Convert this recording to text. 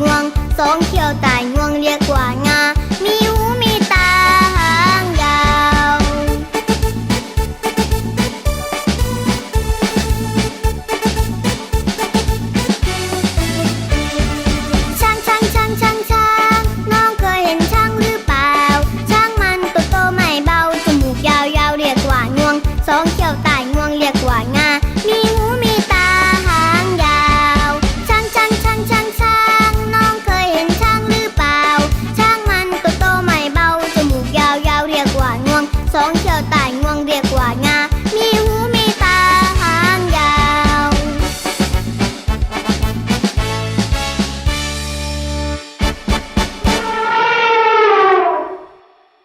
งวงสองเขียวตายงวงเรียกว่างา มีหูมีตาหางยาว ช้างช้างช้างช้างช้างน้องเคยเห็นช้างหรือเปล่า ช้างมันตัวโตไม่เบาจมูกยาวยาวเรียกว่างวง สองเขียวตายงวงเรียกว่างา มีหู